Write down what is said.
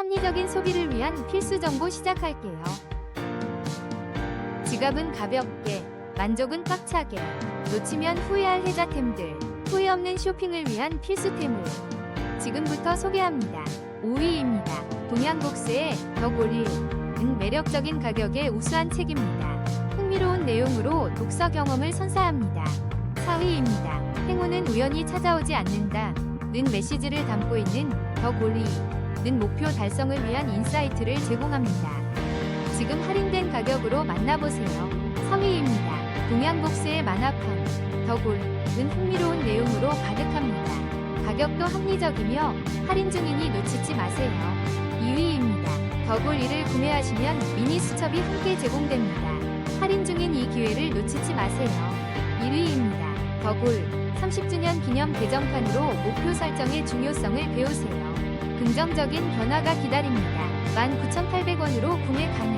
합리적인 소비를 위한 필수 정보 시작할게요. 지갑은 가볍게, 만족은 꽉차게, 놓치면 후회할 혜자템들, 후회 없는 쇼핑을 위한 필수템을 지금부터 소개합니다. 5위입니다. 동양북스의 덕올리 은 매력적인 가격에 우수한 책입니다. 흥미로운 내용으로 독서 경험을 선사합니다. 4위입니다. 행운은 우연히 찾아오지 않는다. 는 메시지를 담고 있는 덕올리 는 목표 달성을 위한 인사이트를 제공합니다. 지금 할인된 가격으로 만나보세요. 3위입니다. 동양북스의 만화판 덕올은 흥미로운 내용으로 가득합니다. 가격도 합리적이며 할인 중이니 놓치지 마세요. 2위입니다. 더골2를 구매하시면 미니 수첩이 함께 제공됩니다. 할인 중인 이 기회를 놓치지 마세요. 1위입니다. 더골 30주년 기념 개정판으로 목표 설정의 중요성을 배우세요. 긍정적인 변화가 기다립니다. 19,800원으로 구매 가능.